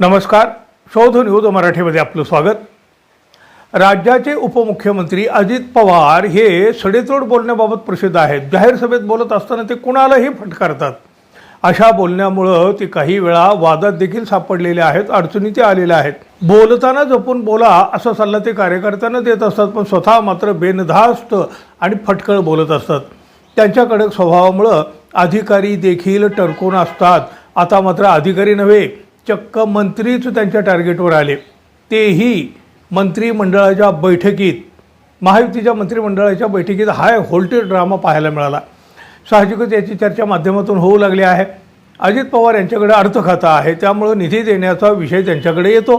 नमस्कार. शोध न्यूज मराठीमध्ये आपलं स्वागत. राज्याचे उपमुख्यमंत्री अजित पवार हे सडेतोड बोलण्याबाबत प्रसिद्ध आहेत. जाहीर सभेत बोलत असताना ते कुणालाही फटकारतात. अशा बोलण्यामुळं ते काही वेळा वादात देखील सापडलेले आहेत अडचणीत आलेले आहेत. बोलताना जपून बोला असा सल्ला ते कार्यकर्त्यांना देत असतात पण स्वतः मात्र बेनधास्त आणि फटकळ बोलत असतात. त्यांच्या कडक स्वभावामुळं अधिकारी देखील टरकून असतात. आता मात्र अधिकारी नव्हे चक्क मंत्रीच त्यांच्या टार्गेटवर आले. तेही मंत्रिमंडळाच्या बैठकीत महायुतीच्या मंत्रिमंडळाच्या बैठकीत हाय व्होल्टेज ड्रामा पाहायला मिळाला. साहजिकच याची चर्चा माध्यमातून होऊ लागली आहे. अजित पवार यांच्याकडे अर्थखाता आहे त्यामुळं निधी देण्याचा विषय त्यांच्याकडे येतो.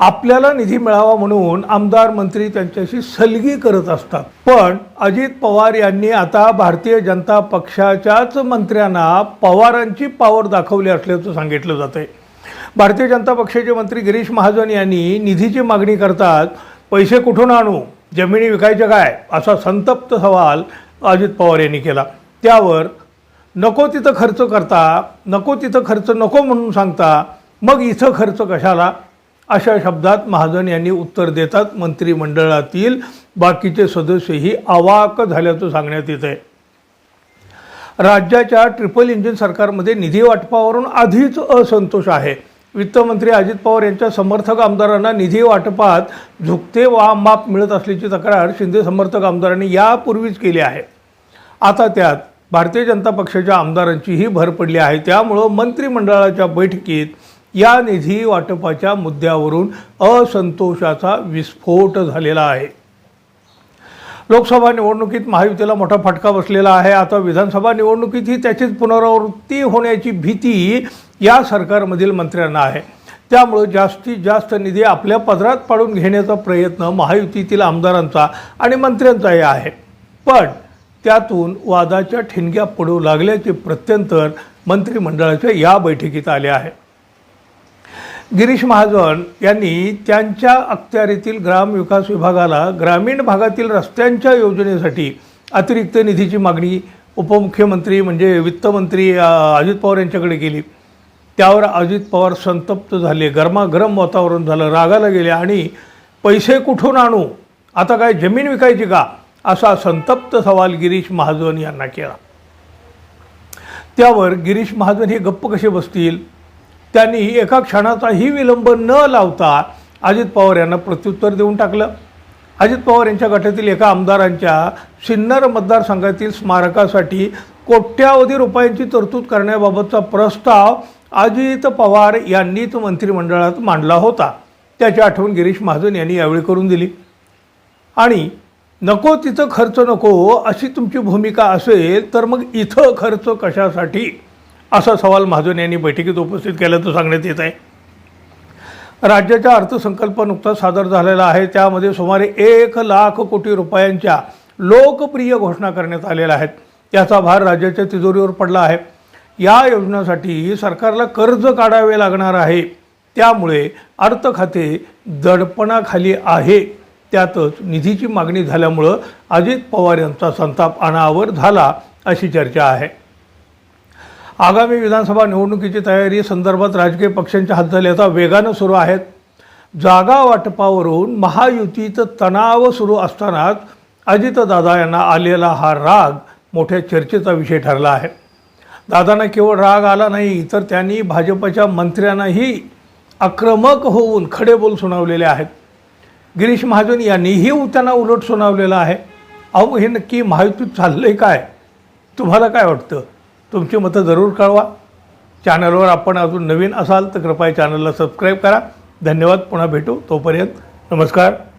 आपल्याला निधी मिळावा म्हणून आमदार मंत्री त्यांच्याशी सलगी करत असतात. पण अजित पवार यांनी आता भारतीय जनता पक्षाच्याच मंत्र्यांना पवारांची पावर दाखवली असल्याचं सांगितलं जातंय. भारतीय जनता पक्षाचे मंत्री गिरीश महाजन यांनी निधीची मागणी करतात पैसे कुठून आणू जमिनी विकायच्या काय असा संतप्त सवाल अजित पवार यांनी केला. त्यावर नको तिथं खर्च करता नको तिथं खर्च नको म्हणून सांगता मग इथं खर्च कशाला? अशा शब्दात महाजन यांनी उत्तर देतात मंत्रिमंडळातील बाकीचे सदस्यही अवाक झाल्याचं सांगण्यात येत आहे. राज्याच्या ट्रिपल इंजिन सरकारमध्ये निधी वाटपावरून आधीच असंतोष आहे. वित्तमंत्री अजित पवार यांच्या समर्थक आमदारांना निधी वाटपात झुकते वा माप मिळत असल्याची तक्रार शिंदे समर्थक आमदारांनी यापूर्वीच केली आहे. आता त्यात भारतीय जनता पक्षाच्या आमदारांचीही भर पडली आहे. त्यामुळं मंत्रिमंडळाच्या बैठकीत या निधी वाटपाच्या मुद्द्यावरून असंतोषाचा विस्फोट झालेला आहे. लोकसभा निवडणुकीत महायुतीला मोठा फटका बसलेला आहे. आता विधानसभा निवडणुकीतही त्याचीच पुनरावृत्ती होण्याची भीती या सरकारमधील मंत्र्यांना आहे. त्यामुळं जास्तीत जास्त निधी आपल्या पदरात पाडून घेण्याचा प्रयत्न महायुतीतील आमदारांचा आणि मंत्र्यांचाही आहे. पण त्यातून वादाच्या ठिणग्या पडू लागल्याचे प्रत्यंतर मंत्रिमंडळाच्या या बैठकीत आले आहे. गिरीश महाजन यांनी त्यांच्या अखत्यारीतील ग्रामविकास विभागाला ग्रामीण भागातील रस्त्यांच्या योजनेसाठी अतिरिक्त निधीची मागणी उपमुख्यमंत्री म्हणजे वित्तमंत्री अजित पवार यांच्याकडे केली. त्यावर अजित पवार संतप्त झाले गरमागरम वातावरण झालं रागाला गेले आणि पैसे कुठून आणू आता काय जमीन विकायची का असा संतप्त सवाल गिरीश महाजन यांना केला. त्यावर गिरीश महाजन हे गप्प कसे बसतील? त्यांनी एका क्षणाचाही विलंब न लावता अजित पवार यांना प्रत्युत्तर देऊन टाकलं. अजित पवार यांच्या गटातील एका आमदारांच्या सिन्नर मतदारसंघातील स्मारकासाठी कोट्यावधी रुपयांची तरतूद करण्याबाबतचा प्रस्ताव अजित पवार यांनीच मंत्रिमंडळात मांडला होता. त्याची आठवण गिरीश महाजन यांनी यावेळी करून दिली. आणि नको तिथं खर्च नको अशी तुमची भूमिका असेल तर मग इथं खर्च कशासाठी? असा सवाल महाजन यांनी बैठकीत उपस्थित केल्याचं सांगण्यात येत आहे. राज्याचा अर्थसंकल्प नुकताच सादर झालेला आहे. त्यामध्ये सुमारे एक लाख कोटी रुपयांच्या लोकप्रिय घोषणा करण्यात आलेल्या आहेत. याचा भार राज्याच्या तिजोरीवर पडला आहे. या योजनासाठी सरकारला कर्ज काढावे लागणार आहे. त्यामुळे अर्थ खाते दडपणाखाली आहे. त्यातच निधीची मागणी झाल्यामुळं अजित पवार यांचा संताप अनावर झाला अशी चर्चा आहे. आगामी विधानसभा निवडणुकीची तयारी संदर्भात राजकीय पक्षांच्या हालचाली आता वेगानं सुरू आहेत. जागा वाटपावरून महायुतीत तणाव सुरू असतानाच अजितदादा यांना आलेला हा राग मोठ्या चर्चेचा विषय ठरला आहे. दादांना केवळ राग आला नाही तर त्यांनी भाजपच्या मंत्र्यांनाही आक्रमक होऊन खडे बोल सुनावलेले आहेत. गिरीश महाजन यांनीही त्यांना उलट सुनावलेलं आहे. अहो हे नक्की महायुतीत चाललं आहे काय? तुम्हाला काय वाटतं? तुमची मतं जरूर कळवा. चॅनलवर आपण अजून नवीन असाल तर कृपया चॅनलला सबस्क्राईब करा. धन्यवाद. पुन्हा भेटू. तोपर्यंत नमस्कार.